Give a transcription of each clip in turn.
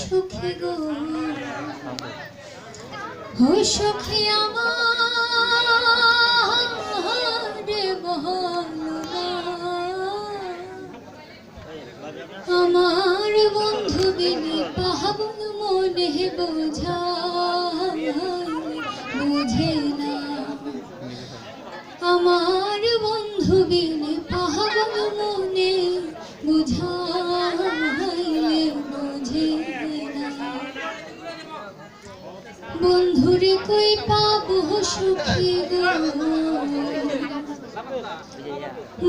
সুখী গো আমার বন্ধু বিনে পাহাবন মনে বোঝায় বুঝে না আমার বন্ধু বিনে মনে বুঝাইলে বুঝে বন্ধুরে কই পাবো সুখী গো?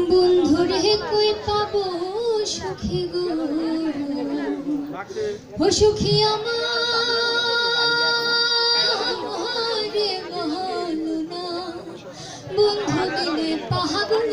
বন্ধুরে কই পাবো সুখী গো? সুখী আমার বন্ধু দিলে পাহাগুল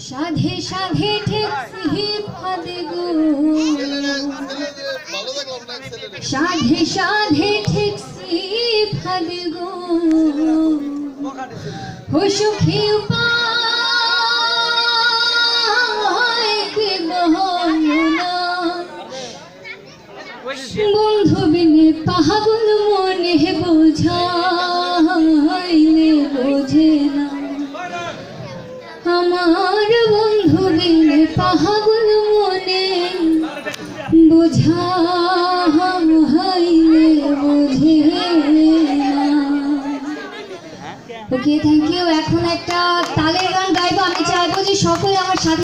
সাধে সাধে সাধে সাধে ঠেকছি ফাদে গো। ও সুখী উপায় বন্ধু বিনে পাহাগুল মনে বোঝাইলে বোঝে না। আমার বন্ধু বিনে পাহাগুল মনে বোঝাইলে বোঝে ওকে থ্যাংক ইউ এখন একটা তালের গান গাইবো। আমি চাইব যে সকলে আমার সাথে